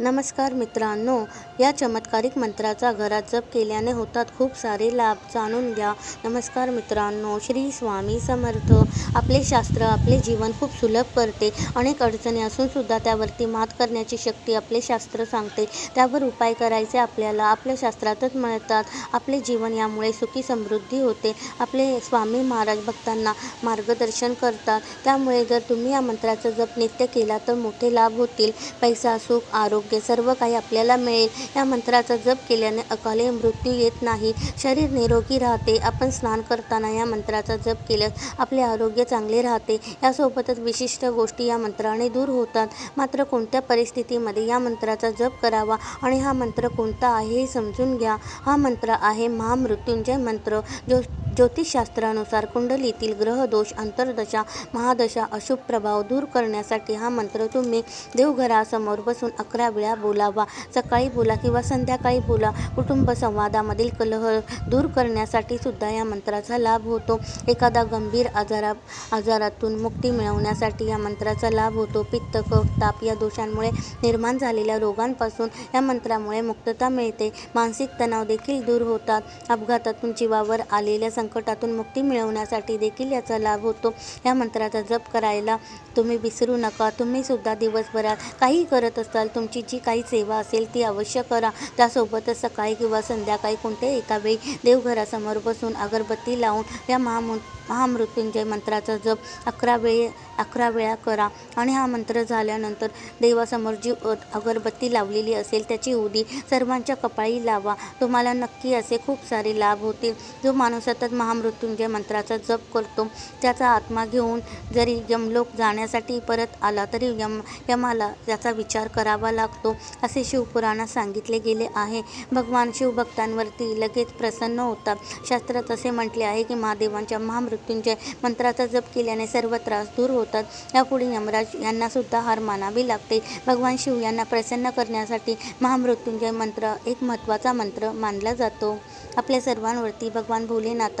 नमस्कार मित्रांनो या चमत्कारिक मंत्राचा घरात जप केल्याने होतात खूप सारे लाभ. जाणून घ्या. नमस्कार मित्रांनो श्री स्वामी समर्थ. आपले शास्त्र आपले जीवन खूप सुलभ करते. अनेक अडचणी असूनसुद्धा त्यावरती मात करण्याची शक्ती आपले शास्त्र सांगते. त्यावर उपाय करायचे आपल्याला. आपल्या शास्त्रातच मिळतात. आपले जीवन यामुळे सुखी समृद्धी होते. आपले स्वामी महाराज भक्तांना मार्गदर्शन करतात. त्यामुळे जर तुम्ही या मंत्राचा जप नित्य केला तर मोठे लाभ होतील. पैसा सुख आरोग्य सर्व काही आपल्याला मिळेल. या मंत्राचा जप केल्याने अकाली मृत्यू येत नाही. शरीर निरोगी राहते. आपण स्नान करताना या मंत्राचा जप केल्यास आपले आरोग्य चांगले राहते. यासोबतच विशिष्ट गोष्टी या मंत्राने दूर होतात. मात्र कोणत्या परिस्थितीमध्ये या मंत्राचा जप करावा आणि हा मंत्र कोणता आहे हे समजून घ्या. हा मंत्र आहे महामृत्युंजय मंत्र. जो ज्योतिषशास्त्रानुसार कुंडलीतील ग्रहदोष अंतर्दशा महादशा अशुभ प्रभाव दूर करण्यासाठी हा मंत्र तुम्ही देवघरासमोर बसून अकरा वेळा बोलावा. सकाळी बोला किंवा संध्याकाळी बोला. कुटुंब संवादामधील कलह दूर करण्यासाठी सुद्धा या मंत्राचा लाभ होतो. एखादा गंभीर आजारा आजारातून मुक्ती मिळवण्यासाठी या मंत्राचा लाभ होतो. पित्त कफ ताप या दोषांमुळे निर्माण झालेल्या रोगांपासून या मंत्रामुळे मुक्तता मिळते. मानसिक तणाव देखील दूर होतात. अपघातातून जीवावर आलेल्या संकटातून मुक्ती मिळवण्यासाठी देखील याचा लाभ होतो. या मंत्राचा जप करायला तुम्ही विसरू नका. तुम्ही सुद्धा दिवसभरात काही करत असाल तुमची जी काही सेवा असेल ती अवश्य करा. त्यासोबतच सकाळी किंवा संध्याकाळी कोणत्याही एका वेळी देवघरासमोर बसून अगरबत्ती लावून या महामु महामृत्युंजय मंत्राचा जप अकरा वेळे अकरा वेळा करा. आणि हा मंत्र झाल्यानंतर देवासमोर जी अगरबत्ती लावलेली असेल त्याची उदी सर्वांच्या कपाळी लावा. तुम्हाला नक्की असे खूप सारे लाभ होतील. जो माणूस सतत महामृत्युंजय मंत्राचा जप करतो. त्याचा आत्मा घेऊन जरी यमलोक जाण्यासाठी परत आला तरी यम यमाला त्याचा विचार करावा लागतो असे शिवपुराणात सांगितले गेले आहे. भगवान शिवभक्तांवरती लगेच प्रसन्न होतात. शास्त्रात असे म्हटले आहे की महादेवांच्या महामृत्युंजय मंत्राचा जप केल्याने सर्व त्रास दूर होतात. यापुढे यमराज यांना सुद्धा हार मानावी लागते. भगवान शिव यांना प्रसन्न करण्यासाठी महामृत्युंजय मंत्र एक महत्त्वाचा मंत्र मानला जातो. आपल्या सर्वांवरती भगवान भोलेनाथ